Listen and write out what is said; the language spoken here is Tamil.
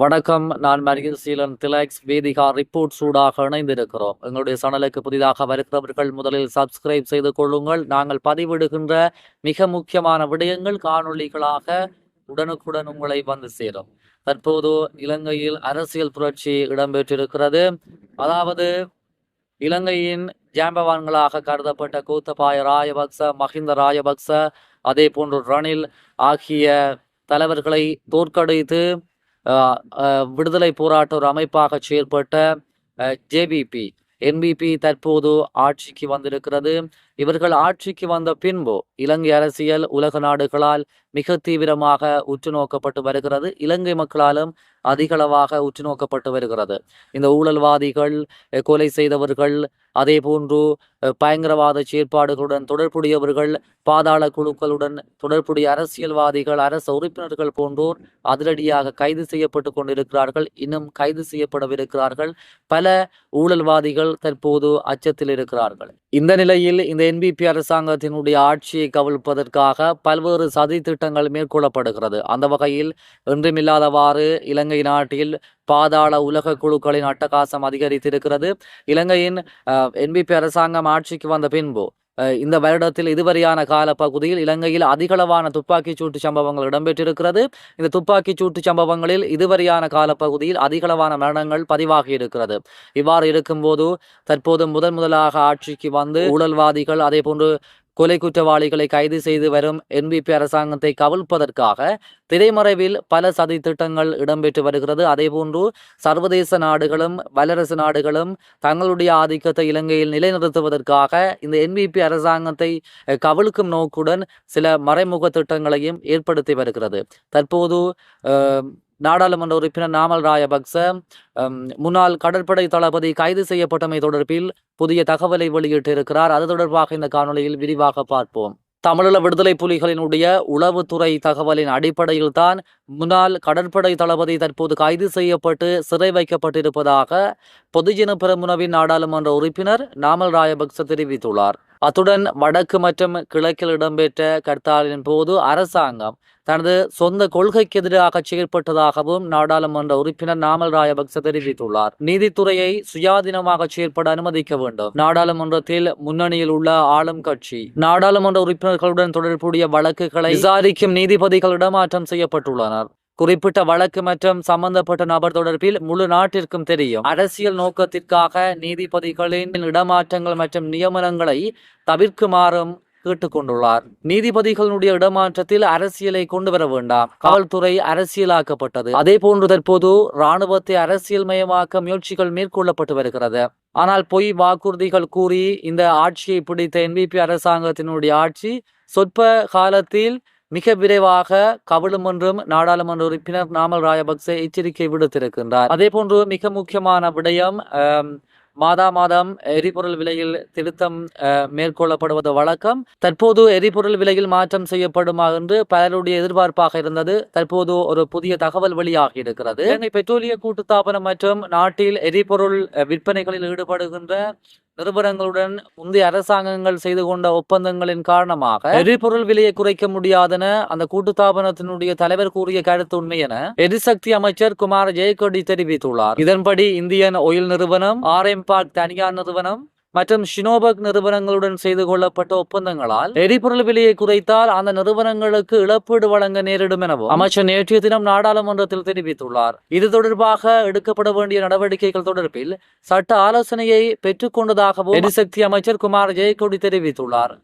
வணக்கம். நான் மரியல் சீலன் திலக்ஸ் வேதிகா ரிப்போர்ட் சூடாக இணைந்திருக்கிறோம். எங்களுடைய சேனலுக்கு புதிதாக வருகிறவர்கள் முதலில் சப்ஸ்கிரைப் செய்து கொள்ளுங்கள். நாங்கள் பதிவிடுகின்ற மிக முக்கியமான விடயங்கள் காணொளிகளாக உடனுக்குடன் உங்களை வந்து சேரும். தற்போது இலங்கையில் அரசியல் புரட்சி இடம்பெற்றிருக்கிறது. அதாவது இலங்கையின் ஜாம்பவான்களாக கருதப்பட்ட கோத்தபாய ராயபக்ச மஹிந்த ராயபக்ச அதே போன்று ரணில் ஆகிய தலைவர்களை தோற்கடித்து விடுதலை போராட்ட ஒரு அமைப்பாக செயற்பட்ட ஜேபிபி என்பிபி தற்போது ஆட்சிக்கு வந்திருக்கிறது. இவர்கள் ஆட்சிக்கு வந்த பின்பு இலங்கை அரசியல் உலக நாடுகளால் மிக தீவிரமாக உற்று நோக்கப்பட்டு வருகிறது. இலங்கை மக்களாலும் அதிகளவாக உற்று நோக்கப்பட்டு வருகிறது. இந்த ஊழல்வாதிகள் கொலை செய்தவர்கள் அதே போன்று பயங்கரவாத செயற்பாடுகளுடன் தொடர்புடையவர்கள் பாதாள குழுக்களுடன் தொடர்புடைய அரசியல்வாதிகள் அரசு உறுப்பினர்கள் போன்றோர் அதிரடியாக கைது செய்யப்பட்டு கொண்டிருக்கிறார்கள். இன்னும் கைது செய்யப்படவிருக்கிறார்கள். பல ஊழல்வாதிகள் தற்போது அச்சத்தில் இருக்கிறார்கள். இந்த நிலையில் இந்த என்பிபி அரசாங்கத்தினுடைய ஆட்சியை கவிழ்ப்பதற்காக பல்வேறு சதி திட்டங்கள் மேற்கொள்ளப்படுகிறது. அந்த வகையில் என்றுமில்லாதவாறு இலங்கை நாட்டில் பாதாள உலக குழுக்களின் அட்டகாசம் அதிகரித்திருக்கிறது. இலங்கையின் என்பிபி அரசாங்கம் ஆட்சிக்கு வந்த பின்பு இந்த வருடத்தில் இதுவரையான கால பகுதியில் இலங்கையில் அதிகளவான துப்பாக்கிச் சூட்டு சம்பவங்கள் இடம்பெற்றிருக்கிறது. இந்த துப்பாக்கிச் சூட்டு சம்பவங்களில் இதுவரையான காலப்பகுதியில் அதிகளவான மரணங்கள் பதிவாகி இருக்கிறது இவ்வாறு இருக்கும்போது தற்போது முதன் முதலாக ஆட்சிக்கு வந்து ஊழல்வாதிகள் அதே போன்று கொலை குற்றவாளிகளை கைது செய்து வரும் என்பிபி அரசாங்கத்தை கவிழ்ப்பதற்காக திரைமறைவில் பல சதி திட்டங்கள் இடம்பெற்று வருகிறது. அதேபோன்று சர்வதேச நாடுகளும் வல்லரசு நாடுகளும் தங்களுடைய ஆதிக்கத்தை இலங்கையில் நிலைநிறுத்துவதற்காக இந்த என்பிபி அரசாங்கத்தை கவிழ்க்கும் நோக்குடன் சில மறைமுக திட்டங்களையும் ஏற்படுத்தி வருகிறது. தற்போது நாடாளுமன்ற உறுப்பினர் நாமல் ராயபக்ச முன்னாள் கடற்படை தளபதி கைது செய்யப்பட்டமை தொடர்பில் புதிய தகவலை வெளியிட்டிருக்கிறார். அது தொடர்பாக இந்த காணொலியில் விரிவாக பார்ப்போம். தமிழீழ விடுதலை புலிகளினுடைய உளவுத்துறை தகவலின் அடிப்படையில் தான் முன்னாள் கடற்படை தளபதி தற்போது கைது செய்யப்பட்டு சிறை வைக்கப்பட்டிருப்பதாக பொதுஜன பெருமுனவின் நாடாளுமன்ற உறுப்பினர் நாமல் ராயபக்ச தெரிவித்துள்ளார். அத்துடன் வடக்கு மற்றும் கிழக்கில் இடம்பெற்ற கர்த்தாலின் போது அரசாங்கம் தனது சொந்த கொள்கைக்கு எதிராக செயற்பட்டதாகவும் நாடாளுமன்ற உறுப்பினர் நாமல் ராயபக்ச தெரிவித்துள்ளார். நீதித்துறையை சுயாதீனமாக செயற்பட அனுமதிக்க வேண்டும். நாடாளுமன்றத்தில் முன்னணியில் உள்ள ஆளும் கட்சி நாடாளுமன்ற உறுப்பினர்களுடன் தொடர்புடைய வழக்குகளை விசாரிக்கும் நீதிபதிகள் இடமாற்றம் செய்யப்பட்டுள்ளனர். குறிப்பிட்ட வழக்கு மற்றும் சம்பந்தப்பட்ட நபர் தொடர்பில் முழு நாட்டிற்கும் தெரியும். அரசியல் நோக்கத்திற்காக நீதிபதிகளின் இடமாற்றங்கள் மற்றும் நியமனங்களை தவிர்க்குமாறும் கேட்டுக்கொண்டுள்ளார். நீதிபதிகளுடைய இடமாற்றத்தில் அரசியலை கொண்டு வர வேண்டாம். காவல்துறை அரசியலாக்கப்பட்டது. அதே போன்று தற்போது இராணுவத்தை அரசியல்மயமாக்க முயற்சிகள் மேற்கொள்ளப்பட்டு வருகிறது. ஆனால் பொய் வாக்குறுதிகள் கூறி இந்த ஆட்சியை பிடித்த என்பிபி அரசாங்கத்தினுடைய ஆட்சி சொற்ப காலத்தில் மிக விரைவாக கவிழும் என்றும் நாடாளுமன்ற உறுப்பினர் நாமல் ராயபக்சே எச்சரிக்கை விடுத்திருக்கின்றார். அதே போன்று மிக முக்கியமான விடயம் மாதா மாதம் எரிபொருள் விலையில் திருத்தம் அஹ், மேற்கொள்ளப்படுவது வழக்கம். தற்போது எரிபொருள் விலையில் மாற்றம் செய்யப்படுமா என்று பலருடைய எதிர்பார்ப்பாக இருந்தது. தற்போது ஒரு புதிய தகவல் வெளியாகி இருக்கிறது. இலங்கை பெட்ரோலிய கூட்டுத்தாபனம் மற்றும் நாட்டில் எரிபொருள் விற்பனைகளில் ஈடுபடுகின்ற நிருபரங்களுடன் முந்தைய அரசாங்கங்கள் செய்து கொண்ட ஒப்பந்தங்களின் காரணமாக எரிபொருள் விலையை குறைக்க முடியாதென அந்த கூட்டுத்தாபனத்தினுடைய தலைவர் கூறிய கருத்து உண்மை என எரிசக்தி அமைச்சர் குமார ஜெயக்கொடி தெரிவித்துள்ளார். இதன்படி இந்தியன் ஒயில் நிறுவனம் ஆர் எம் பார்க் தனியார் நிறுவனம் மற்றும் ஷினோபக் நிறுவனங்களுடன் செய்து கொள்ளப்பட்ட ஒப்பந்தங்களால் எரிபொருள் விலையை குறைத்தால் அந்த நிறுவனங்களுக்கு இழப்பீடு வழங்க நேரிடும் எனவும் அமைச்சர் நேற்றைய தினம் நாடாளுமன்றத்தில் தெரிவித்துள்ளார். இது தொடர்பாக எடுக்கப்பட வேண்டிய நடவடிக்கைகள் தொடர்பில் சட்ட ஆலோசனையை பெற்றுக்கொண்டதாகவும் எரிசக்தி அமைச்சர் குமார் ஜெயக்கொடி தெரிவித்துள்ளார்.